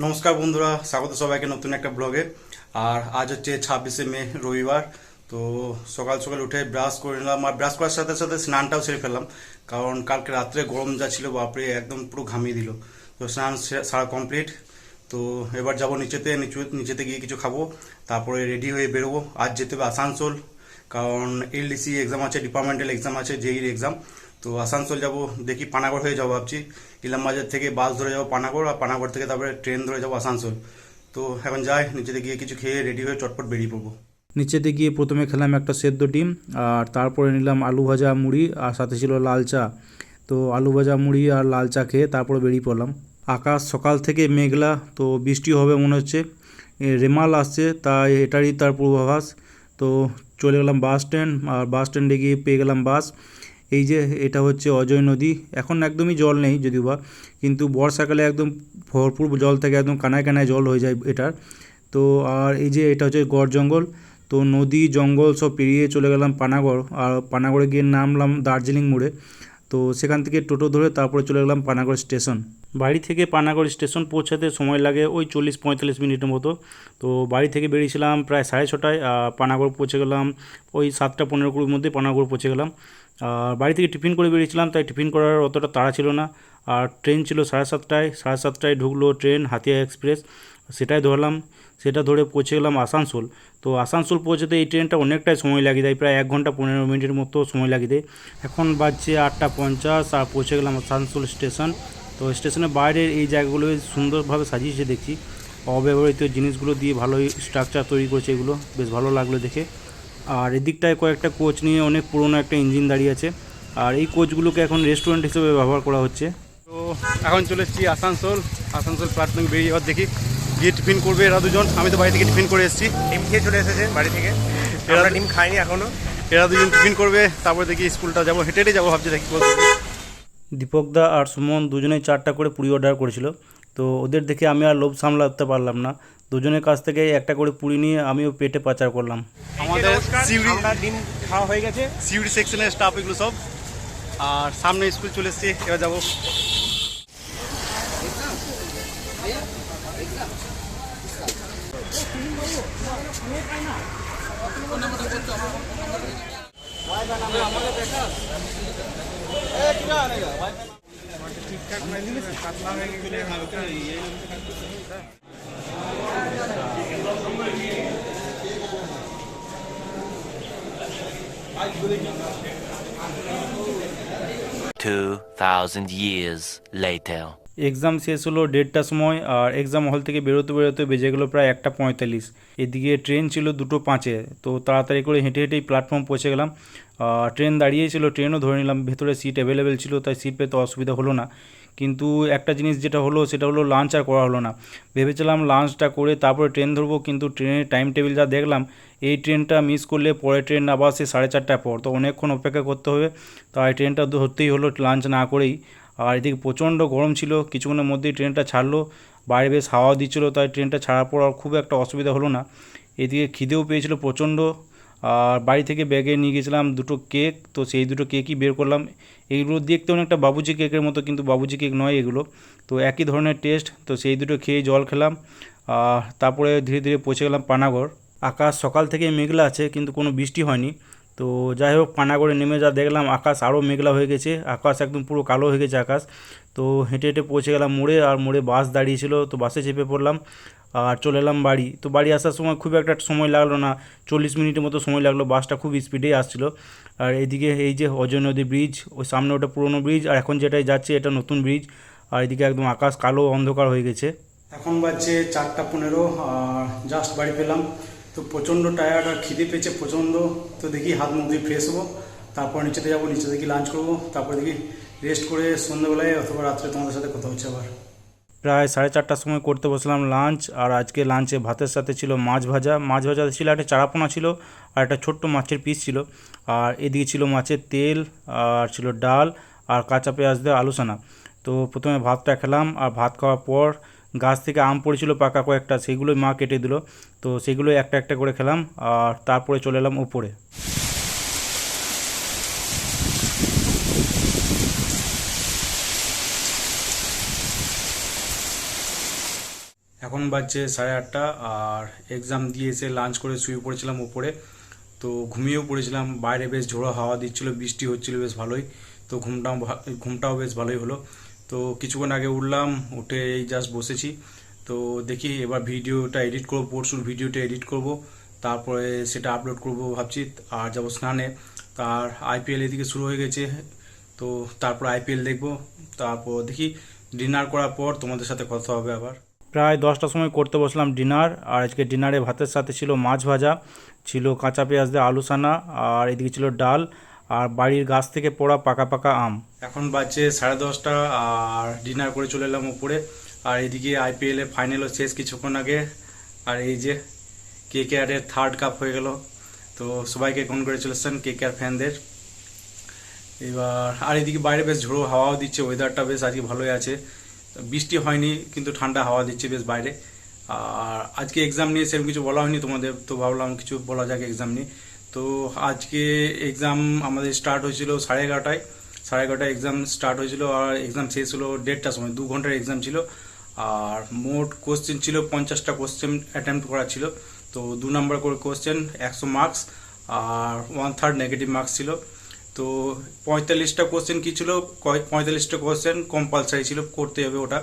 নমস্কার বন্ধুরা, স্বাগত সবাইকে নতুন একটা ব্লগে। আর আজ হচ্ছে ছাব্বিশে মে, রবিবার। তো সকাল সকাল উঠে ব্রাশ করে নিলাম। আর ব্রাশ করার সাথে সাথে স্নানটাও সেরে ফেললাম। কারণ কালকে রাত্রে গরম যা ছিল, বাপরে, একদম পুরো ঘামিয়ে দিল। তো স্নান সারা কমপ্লিট। তো এবার যাব নিচেতে, নিচু নিচেতে গিয়ে কিছু খাব। তারপরে রেডি হয়ে বেরোবো। আজ যেতে হবে আসানসোল। কারণ এলডিসি এক্সাম আছে, ডিপার্টমেন্টাল এক্সাম আছে, জেইর এক্সাম। তো আসানসোল যাব, দেখি পানাগড় হয়ে যাব ভাবছি। ইলামবাজার থেকে বাস ধরে যাব পানাগড়, আর পানাগড় থেকে তারপরে ট্রেন ধরে যাব আসানসোল। তো এখন যাই, নিচেতে গিয়ে কিছু খেয়ে রেডি হয়ে চটপট বেরিয়ে পড়ব। নিচেতে গিয়ে প্রথমে খেলাম একটা সেদ্ধ ডিম, আর তারপরে নিলাম আলু ভাজা মুড়ি, আর সাথে ছিল লাল চা। তো আলু ভাজা মুড়ি আর লাল চা খেয়ে তারপরে বেরিয়ে পড়লাম। আকাশ সকাল থেকে মেঘলা, তো বৃষ্টি হবে মনে হচ্ছে। রেমাল আসছে, তাই এটারই তার পূর্বাভাস। তো চলে গেলাম বাস স্ট্যান্ড আর বাস স্ট্যান্ডে গিয়ে পেয়ে গেলাম বাস। এই যে এটা হচ্ছে অজয় নদী, এখন একদমই জল নেই যদিও বা, কিন্তু বর্ষাকালে একদম ভরপুর জল থেকে একদম কানায় কানায় জল হয়ে যায় এটার। তো আর এই যে এটা হচ্ছে গড় জঙ্গল, তো নদী, জঙ্গল সব পেরিয়ে চলে গেলাম পানাগড়, আর পানাগড়ে গিয়ে নামলাম দার্জিলিং মোড়ে। তো সেখান থেকে টোটো ধরে তারপরে চলে গেলাম পানাগড় স্টেশন। বাড়ি থেকে পানাগড় স্টেশন পৌঁছাতে সময় লাগে ওই চল্লিশ পঁয়তাল্লিশ মিনিটের মতো। তো বাড়ি থেকে বেরিয়েছিলাম প্রায় সাড়ে ছটায় পানাগড় পৌঁছে গেলাম, ওই সাতটা পনেরো কুড়ির মধ্যে পানাগড় পৌঁছে গেলাম। বাড়ি থেকে টিফিন করে বেরিয়েছিলাম, তাই টিফিন করার অতটা তাড়া ছিল না। আর ট্রেন ছিল সাড়ে সাতটায় সাড়ে সাতটায় ঢুকলো ট্রেন, হাতিয়া এক্সপ্রেস, সেটাই ধরলাম। সেটা ধরে পৌঁছে গেলাম আসানসোল। তো আসানসোল পৌঁছাতে এই ট্রেনটা অনেকটাই সময় লাগিয়ে দেয়, প্রায় এক ঘণ্টা পনেরো মিনিটের মতো সময় লাগিয়ে দেয়। এখন বাজছে আটটা পঞ্চাশ, আর পৌঁছে গেলাম আসানসোল স্টেশন। তো স্টেশনের বাইরের এই জায়গাগুলো সুন্দরভাবে সাজিয়েছে দেখছি। অব্যবহৃত জিনিসগুলো দিয়ে ভালোই স্ট্রাকচার তৈরি করেছে এগুলো। বেশ ভালো লাগল দেখে। আর এদিকটায় কয়েকটা কোচ নিয়ে অনেক পুরনো একটা ইঞ্জিন দাঁড়িয়ে আছে। আর এই কোচগুলোকে এখন রেস্টুরেন্ট হিসেবে ব্যবহার করা হচ্ছে। তো এখন চলে এসেছি আসানসোল। আসানসোল প্ল্যাটফর্মে বেরিয়ে এবার দেখি গিয়ে টিফিন করবে এরা দুজন। আমি তো বাড়ি থেকে টিফিন করে এসেছি। ডিম খেয়ে চলে এসেছে বাড়ি থেকে। এরা ডিম খায়নি এখনও এরা দুজন টিফিন করবে তারপরে দেখি স্কুলটা যাব। হেঁটে হেঁটে যাব ভাবছি দেখি কোথায়। দীপকদা আর সুমন দুজনেই চারটা করে পুরি অর্ডার করেছিল। তো ওদের দেখে আমি আর লোভ সামলাতে পারলাম না। দুজনের কাছ থেকে একটা করে পুরি নিয়ে আমিও পেটে পাচার করলাম। আমাদের ডিম খাওয়া হয়ে গেছে। সিউড়ি সেকশনের স্টাফ এগুলো সব। আর সামনে স্কুল চলে এসেছি এবার যাব। ঠিকঠাক 2000 years later. এক্সাম শেষ হলো দেড়টার সময় আর এক্সাম হল থেকে বেরোতে বেরোতে বেজে গেলো প্রায় একটা পঁয়তাল্লিশ। এদিকে ট্রেন ছিল দুটো পাঁচে, তো তাড়াতাড়ি করে হেঁটে হেঁটেই প্ল্যাটফর্ম পৌঁছে গেলাম। ট্রেন দাঁড়িয়েছিল ট্রেনও ধরে নিলাম, ভেতরে সিট অ্যাভেলেবেল ছিল, তাই সিট পেতে অসুবিধা হলো না। কিন্তু একটা জিনিস যেটা হলো, সেটা হলো লাঞ্চ আর করা হলো না। ভেবেছিলাম লাঞ্চটা করে তারপরে ট্রেন ধরবো, কিন্তু ট্রেনের টাইম টেবিল যা দেখলাম, এই ট্রেনটা মিস করলে পরে ট্রেন আবার সে সাড়ে চারটার পর। তো অনেকক্ষণ অপেক্ষা করতে হবে তাই ট্রেনটা ধরতেই হলো লাঞ্চ না করেই। আর এদিকে প্রচণ্ড গরম ছিল, কিছুক্ষণের মধ্যেই ট্রেনটা ছাড়লো, বাইরে বেশ হাওয়া দিচ্ছিল, তাই ট্রেনটা ছাড়ার পর আর খুব একটা অসুবিধা হলো না। এদিকে খিদেও পেয়েছিল প্রচণ্ড আর বাড়ি থেকে ব্যাগে নিয়ে গেছিলাম দুটো কেক, তো সেই দুটো কেকই বের করলাম। এইগুলো দেখতে অনেকটা বাবুজি কেকের মতো, কিন্তু বাবুজি কেক নয় এগুলো। তো একই ধরনের টেস্ট তো সেই দুটো খেয়ে জল খেলাম। আর তারপরে ধীরে ধীরে পৌঁছে গেলাম পানাগড়। আকাশ সকাল থেকে মেঘলা আছে, কিন্তু কোনো বৃষ্টি হয়নি। তো যাই হোক পানাগড়ে নেমে যা দেখলাম, আকাশ আরও মেঘলা হয়ে গেছে। আকাশ একদম পুরো কালো হয়ে গেছে আকাশ। তো হেঁটে হেঁটে পৌঁছে গেলাম মোড়ে, আর মোড়ে বাস দাঁড়িয়েছিল, তো বাসে চেপে পড়লাম, আর চলে এলাম বাড়ি। তো বাড়ি আসার সময় খুব একটা সময় লাগল না, চল্লিশ মিনিটের মতো সময় লাগল বাসটা খুব স্পিডেই আসছিল। আর এদিকে এই যে অজয় নদী ব্রিজ ওই সামনে ওটা পুরনো ব্রিজ আর এখন যেটাই যাচ্ছে এটা নতুন ব্রিজ আর এদিকে একদম আকাশ কালো অন্ধকার হয়ে গেছে। এখন বাজছে চারটা পনেরো, আর জাস্ট বাড়ি পেলাম। তো প্রচণ্ড টায়ার্ড আর খিদে পেয়েছে প্রচণ্ড। তো দেখি হাত মুখ দিয়ে ফ্রেশ হব, তারপর নিচেতে যাব, নিচে দেখি লাঞ্চ করব, তারপর দেখি রেস্ট করে সন্ধ্যেবেলায় অথবা রাত্রে তোমাদের সাথে কথা হচ্ছে আবার। প্রায় সাড়ে চারটার সময় করতে বসলাম লাঞ্চ আর আজকে লাঞ্চে ভাতের সাথে ছিল মাছ ভাজা। মাছ ভাজা ছিল, একটা চারাপোনা ছিল, আর একটা ছোট্ট মাছের পিস ছিল। আর এদিকে ছিল মাছের তেল, আর ছিল ডাল, আর কাঁচা পেঁয়াজ দিয়ে আলুসানা তো প্রথমে ভাতটা খেলাম, আর ভাত খাওয়ার পর গাছ থেকে আম পড়েছিল, পাকা কয়েকটা সেগুলোই মা কেটে দিল। তো সেগুলো একটা একটা করে খেলাম আর তারপরে চলে এলাম উপরে এখন বাজছে সাড়ে আটটা আর এক্সাম দিয়ে এসে লাঞ্চ করে শুয়ে পড়েছিলাম উপরে তো ঘুমিয়েও পড়েছিলাম, বাইরে বেশ ঝোড়ো হাওয়া দিচ্ছিল, বৃষ্টি হচ্ছিল বেশ ভালোই। তো ঘুমটাও ঘুমটাও বেশ ভালোই হলো। তো কিছুক্ষণ আগে উঠলাম, উঠে এই জাস্ট বসেছি। তো দেখি এবার ভিডিওটা এডিট করব, পরশুর ভিডিওটা এডিট করব, তারপরে সেটা আপলোড করব ভাবছি, আর যাব স্নানে। তার আইপিএল এদিকে শুরু হয়ে গেছে, তো তারপর আইপিএল দেখব, তারপর দেখি ডিনার করার পর তোমাদের সাথে কথা হবে আবার। প্রায় দশটার সময় করতে বসলাম ডিনার, আর আজকে ডিনারে ভাতের সাথে ছিল মাছ ভাজা, ছিল কাঁচা পেঁয়াজ দিয়ে আলু সানা আর এদিকে ছিল ডাল আর বাড়ির গাছ থেকে পড়া পাকা পাকা আম। এখন বাজছে সাড়ে দশটা, আর ডিনার করে চলে এলাম উপরে। আর এদিকে আইপিএল এর ফাইনালও শেষ কিছুক্ষণ আগে। আর এই যে কে কে আর এর থার্ড কাপ হয়ে গেল। তো সবাইকে কনগ্রেচুলেশন কে কে আর ফ্যানদের এবার, আর এদিকে বাইরে বেশ ঝোড়ো হাওয়াও দিচ্ছে ওয়েদারটা বেশ আজকে ভালোই আছে। বৃষ্টি হয়নি, কিন্তু ঠান্ডা হাওয়া দিচ্ছে বেশ বাইরে। আর আজকে এক্সাম নিয়ে সেরকম কিছু বলা হয়নি, তোমাদের তো ভাবলাম কিছু বলা যাক এক্সাম নিয়ে। তো আজকে এক্সাম আমাদের স্টার্ট হয়েছিল সাড়ে এগারোটায়। সাড়ে এগারোটায় এক্সাম স্টার্ট হয়েছিল আর এক্সাম শেষ হলো দেড়টার সময়, দু ঘণ্টার এক্সাম ছিল। আর মোট কোশ্চেন ছিল পঞ্চাশটা কোশ্চেন অ্যাটেম্প্ট করা ছিল। তো দু নম্বর করে কোশ্চেন একশো মার্কস আর ওয়ান থার্ড নেগেটিভ মার্কস ছিল। তো পঁয়তাল্লিশটা কোশ্চেন কী ছিল? পঁয়তাল্লিশটা কোশ্চেন কম্পালসারি ছিল, করতে হবে ওটা।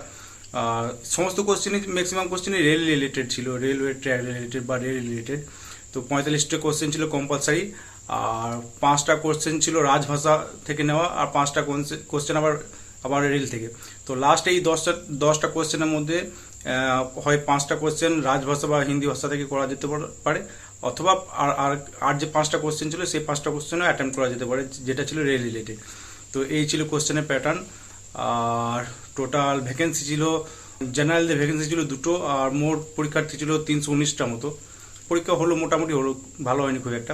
আর সমস্ত কোশ্চেনই ম্যাক্সিমাম কোশ্চেনই রেল রিলেটেড ছিল রেলওয়ে ট্র্যাক রিলেটেড বা রেল রিলেটেড তো পঁয়তাল্লিশটা কোশ্চেন ছিল কম্পালসারি আর পাঁচটা কোশ্চেন ছিল রাজভাষা থেকে নেওয়া, আর পাঁচটা কোশ্চেন আবার আবার রেল থেকে। তো লাস্ট এই দশটা দশটা কোশ্চেনের মধ্যে হয় পাঁচটা কোশ্চেন রাজভাষা বা হিন্দি ভাষা থেকে করা যেতে পারে অথবা আর আর আর যে পাঁচটা কোশ্চেন ছিল সেই পাঁচটা কোশ্চেনও অ্যাটেম্প করা যেতে পারে, যেটা ছিল রেল রিলেটেড তো এই ছিল কোশ্চেনের প্যাটার্ন আর টোটাল ভ্যাকেন্সি ছিল জেনারেলদের ভ্যাকেন্সি ছিল দুটো, আর মোট পরীক্ষার্থী ছিল তিনশো উনিশটা মতো। পরীক্ষা হলো মোটামুটি হলো, ভালো হয়নি খুব একটা।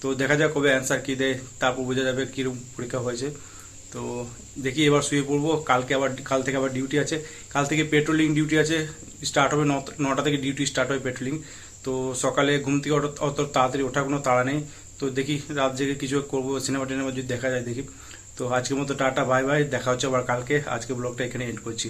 তো দেখা যাক কবে অ্যান্সার কী দেয়, তারপর বোঝা যাবে কীরকম পরীক্ষা হয়েছে। তো দেখি এবার শুয়ে পড়ব, কালকে আবার, কাল থেকে আবার ডিউটি আছে। কাল থেকে পেট্রোলিং ডিউটি আছে স্টার্ট হবে নটা থেকে ডিউটি স্টার্ট হবে পেট্রোলিং তো সকালে ঘুম থেকে অত তাড়াতাড়ি ওঠার কোনো তাড়া নেই। তো দেখি রাত জেগে কিছু করব সিনেমা টিনেমা যদি দেখা যায় দেখি। তো আজকের মতো টাটা বাই বাই দেখা হচ্ছে আবার কালকে। আজকে ব্লগটা এখানে এন্ড করছি।